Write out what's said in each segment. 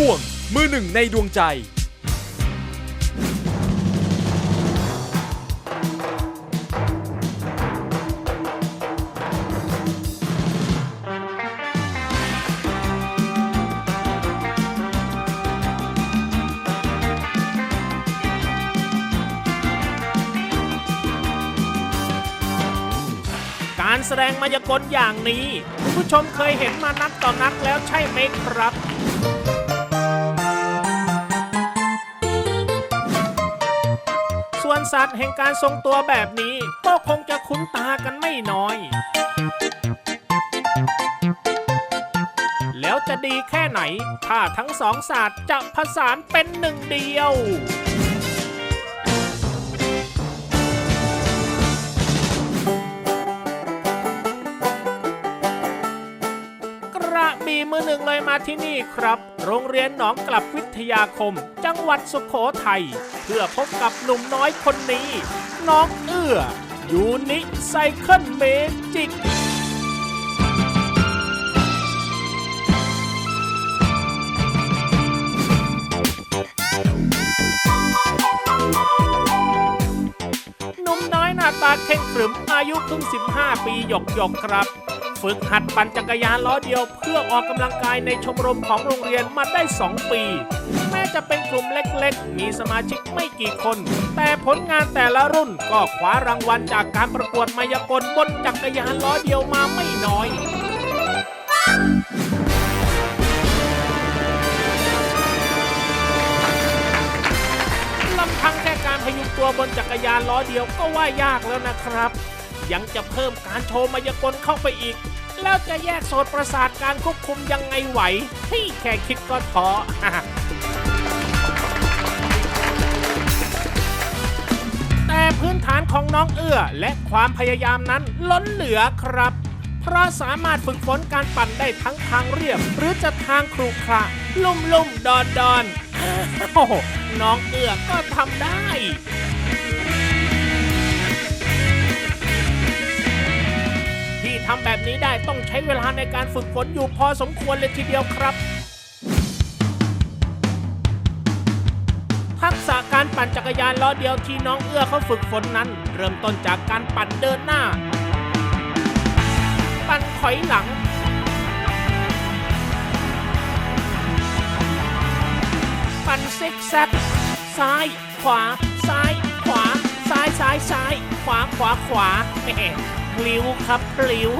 ช่วง มือหนึ่งในดวงใจ การแสดงมายากลอย่างนี้ คุณผู้ชมเคยเห็นมานักต่อนักแล้วใช่ไหมครับ วนสัตว์แห่งการทรงตัวแบบนี้ ก็คงจะคุ้นตากันไม่น้อย แล้วจะดีแค่ไหน ถ้าทั้งสองศาสตร์จะผสานเป็นหนึ่งเดียว ที่นี่ครับ โรงเรียนหนองกลับวิทยาคม จังหวัดสุขโขทัยเพื่อพบกับหนุ่มน้อยคนนี้ น้องเอื้อยูนิไซเคิลเมจิก ตาเข่งขรึมอายุเพิ่ง 15 ปีหยกหยกครับ ฝึกหัดปั่นจักรยานล้อเดียว เพื่อออกกำลังกายในชมรมของโรงเรียนมาได้ 2 ปี แม้จะเป็นกลุ่มเล็กๆ มีสมาชิกไม่กี่คน แต่ผลงานแต่ละรุ่นก็คว้ารางวัลจากการประกวดมายากลบนจักรยานล้อเดียวมาไม่น้อย บนจักรยานล้อเดียวก็ว่ายากแล้วนะครับ ยังจะเพิ่มการโชว์มายากลเข้าไปอีก แล้วจะแยกโซนประสาทการควบคุมยังไงไหวที่แค่คิดก็ท้อแต่พื้นฐานของน้องเอื้อและความพยายามนั้นล้นเหลือครับ เพราะสามารถฝึกฝนการปั่นได้ทั้งทางเรียบ หรือจะทางครุขระลุ่มลุ่มดอนดอนโอ้น้องเอื้อก็ทำได้ ทำแบบนี้ได้ต้องใช้เวลาในการฝึกฝนอยู่พอสมควรเลยทีเดียวครับ ทักษะการปั่นจักรยานล้อเดียวที่น้องเอื้อเขาฝึกฝนนั้น เริ่มต้นจากการปั่นเดินหน้า ปั่นถอยหลัง ปั่นซิกแซกซ้าย ขวา ซ้าย ขวา ซ้ายซ้ายซ้าย ขวาขวาขวา พลิ้วครับพลิ้ว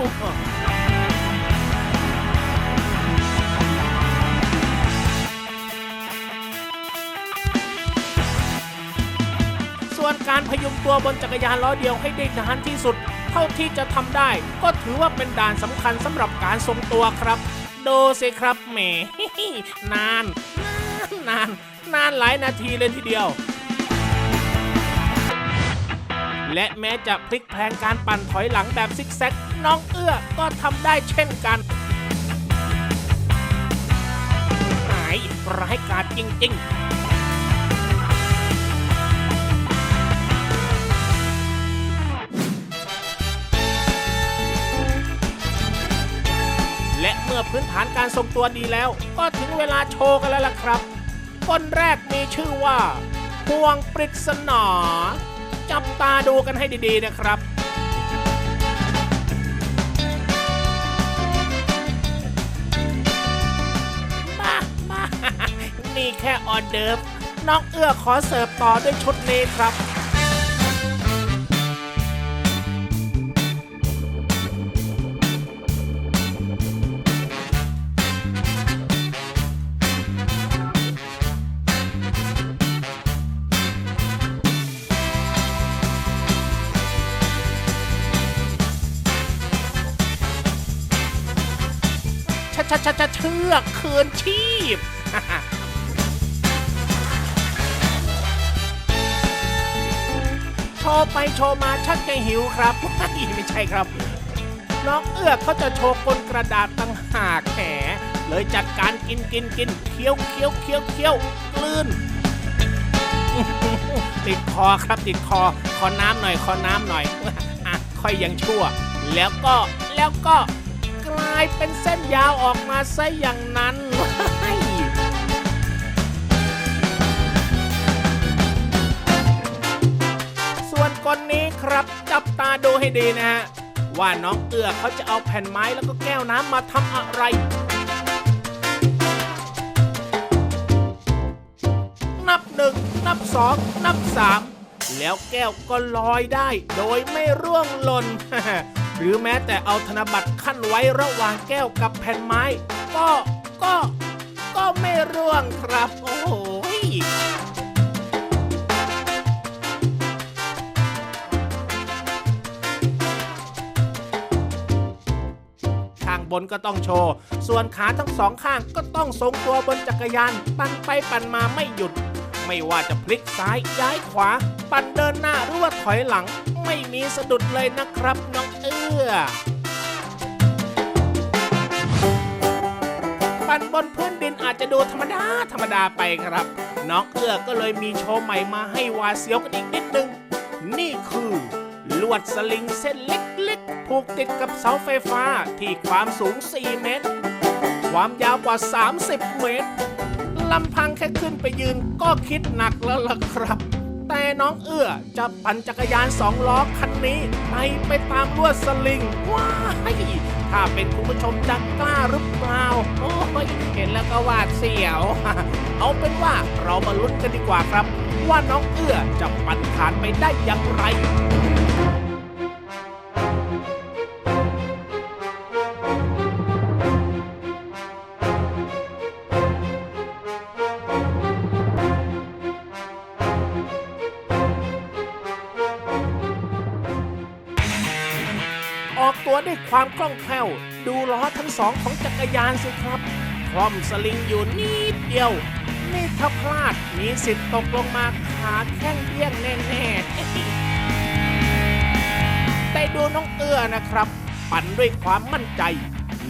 ส่วนการพยุงตัวบนจักรยานล้อเดียวให้ได้นานที่สุด เท่าที่จะทำได้ ก็ถือว่าเป็นด่านสำคัญสำหรับการทรงตัวครับดูสิครับแหมนาน นานนานหลายนาทีเลยทีเดียว และแม้จะพลิกแพลงการปั่นถอยหลังแบบซิกแซกน้องเอื้อก็ทำได้เช่นกันหายร้ายกาจจริงๆและเมื่อพื้นฐานการทรงตัวดีแล้ว ก็ถึงเวลาโชว์กันแล้วล่ะครับคนแรกมีชื่อว่าห่วงปริศนา จับตาดูกันให้ดีๆนะครับมามานี่แค่ออเดิร์ฟน้องเอื้อขอเสิร์ฟต่อด้วยชุดนี้ครับ ชะชะเชือกคืนชีพโชว์ไปโชว์มาชักจะหิวครับไม่ใช่ครับ น้องเอื้อเขาจะโชว์กลกระดาษตั้งหากแหมเลยจัดการกินกินกินเคี้ยวเคี้ยวเคี้ยวเคี้ยวกลืนติดคอครับติดคอ ขอน้ำหน่อยขอน้ำหน่อยอะค่อยยังชั่ว แล้วก็แล้วก็ ลายเป็นเส้นยาวออกมาซะอย่างนั้นส่วนคนนี้ครับจับตาดูให้ดีนะฮะ ว่าน้องเอื้อเขาจะเอาแผ่นไม้แล้วก็แก้วน้ำมาทำอะไร นับหนึ่งนับสองนับสามแล้วแก้วก็ลอยได้ โดยไม่ร่วงหล่น หรือแม้แต่เอาธนบัตรขั้นไว้ระหว่างแก้วกับแผ่นไม้ ก็ก็ก็ไม่ร่วงครับ โอ้โหข้างบนก็ต้องโชว์ ส่วนขาทั้งสองข้างก็ต้องทรงตัวบนจักรยาน ปั่นไปปั่นมาไม่หยุด ไม่ว่าจะพลิกซ้ายย้ายขวา ปั่นเดินหน้าหรือว่าถอยหลัง ไม่มีสะดุดเลยนะครับน้องเอื้อปั่นบนพื้นดินอาจจะดูธรรมดาธรรมดาไปครับ น้องเอื้อก็เลยมีโชว์ใหม่มาให้วาเสียวกันอีกนิดนึง นี่คือ ลวดสลิงเส้นเล็กๆ ผูกติดกับเสาไฟฟ้าที่ความสูง 4 เมตร ความยาวกว่า 30 เมตรลำพังแค่ขึ้นไปยืนก็คิดหนักแล้วล่ะครับ แต่น้องเอื้อจะปั่นจักรยานสองล้อคันนี้ไปไปตามลวดสลิงว้ายถ้าเป็นคุณผู้ชมจะกล้าหรือเปล่าโอ้ยเห็นแล้วก็หวาดเสียว เอาเป็นว่าเรามาลุ้นกันดีกว่าครับ ว่าน้องเอื้อจะปั่นผ่านไปได้อย่างไร ตัวด้วยความคล่องแคล่ว ดูล้อทั้งสองของจักรยานสิครับ คล่อมสลิงอยู่นิดเดียว นี่ถ้าพลาดมีสิทธิ์ตกลงมาขาแข้งเบี้ยงแน่ๆแต่ดูน้องเอื้อนะครับ ปั่นด้วยความมั่นใจ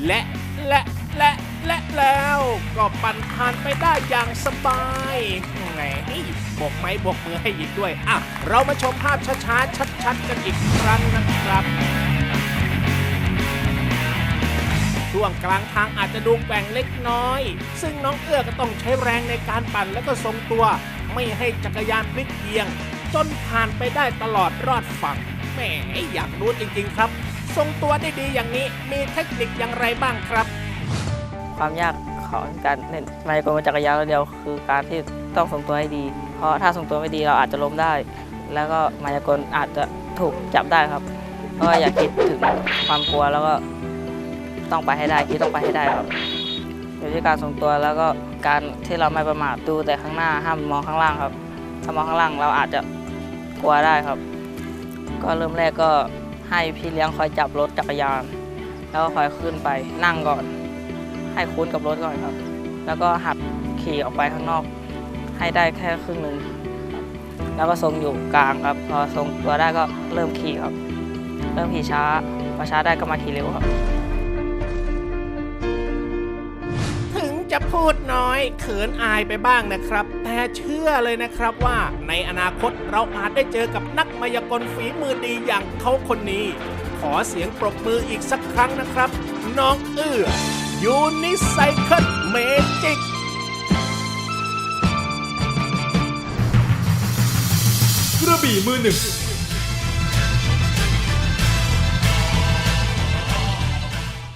และและและและแล้วก็ปั่นผ่านไปได้อย่างสบายไงบกไม้บกมือให้อีกด้วย อะ เรามาชมภาพช้าๆ ชัดๆ กันอีกครั้งนะครับ ช่วงกลางทางอาจจะดูแกว่งเล็กน้อย ซึ่งน้องเอื้อก็ต้องใช้แรงในการปั่นแล้วก็ทรงตัว ไม่ให้จักรยานพลิกเอียง จนผ่านไปได้ตลอดรอดฝั่งแหมอยากรู้จริง ๆ ครับ ทรงตัวได้ดีอย่างนี้มีเทคนิคอย่างไรบ้างครับ ความยากของการเล่นมายากลจักรยานเดียวคือการที่ต้องทรงตัวให้ดี เพราะถ้าทรงตัวไม่ดีเราอาจจะล้มได้ แล้วก็มายากลอาจจะถูกจับได้ครับก็อย่าคิดถึงความกลัวแล้วก็ ต้องไปให้ได้คิดต้องไปให้ได้ครับอยู่ที่การทรงตัวแล้วก็การที่เราไม่ประมาทดูแต่ข้างหน้าห้ามมองข้างล่างครับ ถ้ามองข้างล่างเราอาจจะกลัวได้ครับ ก็เริ่มแรกก็ให้พี่เลี้ยงคอยจับรถจักรยาน แล้วก็คอยขึ้นไปนั่งก่อน ให้คุ้นกับรถก่อนครับ แล้วก็หัดขี่ออกไปข้างนอก ให้ได้แค่ครึ่งหนึ่งแล้วก็ทรงอยู่กลางครับ พอทรงตัวได้ก็เริ่มขี่ครับ เริ่มขี่ช้าพอช้าได้ก็มาขี่เร็วครับ จะพูดน้อยเขินอายไปบ้างนะครับ แต่เชื่อเลยนะครับว่าในอนาคตเราอาจได้เจอกับนักมายากลฝีมือดีอย่างเขาคนนี้ ขอเสียงปรบมืออีกสักครั้งนะครับ น้องเอื้อยูนิไซเคิลเมจิกกระบี่มือหนึ่ง